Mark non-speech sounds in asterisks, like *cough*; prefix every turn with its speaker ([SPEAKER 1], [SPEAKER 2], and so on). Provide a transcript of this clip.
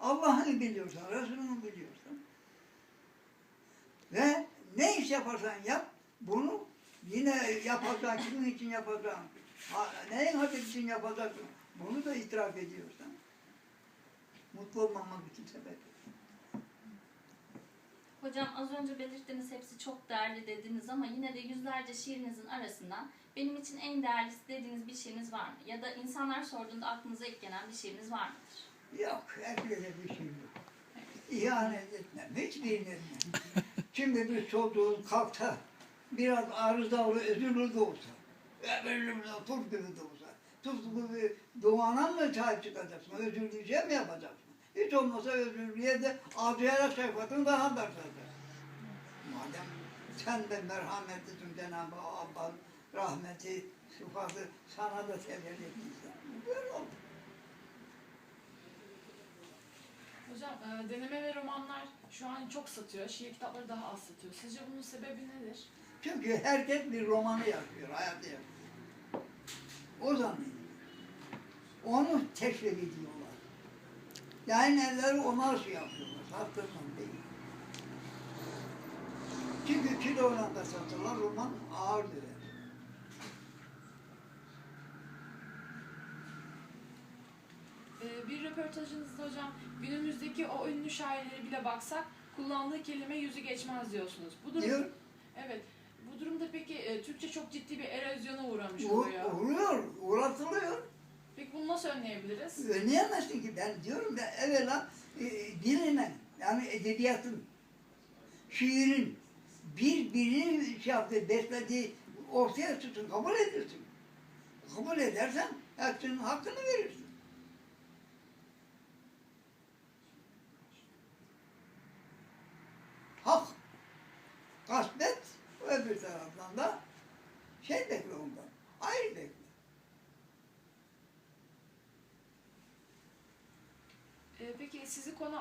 [SPEAKER 1] Allah'ını biliyorsan, Resulünü biliyorsan ve ne iş yaparsan yap, bunu yine yapacaksın, kimin için yapacaksın, ha- neyin hadis için yapacaksın, bunu da itiraf ediyorsan, mutlu olmamak için sebep.
[SPEAKER 2] Hocam az önce belirttiğiniz hepsi çok değerli dediniz ama yine de yüzlerce şiirinizin arasından benim için en değerlisi dediğiniz bir şiiriniz var mı? Ya da insanlar sorduğunda aklınıza ilk gelen bir şiiriniz var mıdır?
[SPEAKER 1] Yok, herkese bir şey yok. İhanet etmem, hiçbirini etmem. *laughs* Şimdi bir çocuğun kalksa, biraz arızalı, özürlü de olsa, öbürlü de tuz gibi de olsa, tuz gibi doğana mı sahip çıkacaksın, özürlüce mi yapacaksın? Hiç olmasa özürlüye de acıyarak şefkatin daha da artacaksın. Madem sen de merhametlisin Cenab-ı Allah, rahmeti, sıfatı sana da tevelli etmişler. Böyle oldu.
[SPEAKER 3] Hocam e, deneme ve romanlar şu an çok satıyor. Şiir kitapları daha az satıyor. Sizce bunun sebebi nedir?
[SPEAKER 1] Çünkü herkes bir romanı yazıyor, hayatı yazıyor. O zaman onu teşvik ediyorlar. Yani elleri ona şey yapıyorlar, sattırman değil. Çünkü kiloyla da satırlar, roman ağır döver.
[SPEAKER 3] E, bir röportajınızda hocam günümüzdeki o ünlü şairlere bile baksak kullandığı kelime yüzü geçmez diyorsunuz. Bu durum,
[SPEAKER 1] Diyor,
[SPEAKER 3] Evet. Bu durumda peki e, Türkçe çok ciddi bir erozyona uğramış
[SPEAKER 1] u-
[SPEAKER 3] oluyor.
[SPEAKER 1] uğruyor, uğratılıyor.
[SPEAKER 3] Peki bunu nasıl önleyebiliriz?
[SPEAKER 1] Önleyemezsin ki ben diyorum da evvela e, diline yani edebiyatın, şiirin birbirini şey yaptığı, beslediği ortaya tutun, kabul edersin. Kabul edersen hepsinin hakkını verirsin. Şey bekle ondan, hayır bekle.
[SPEAKER 3] E, peki sizi konu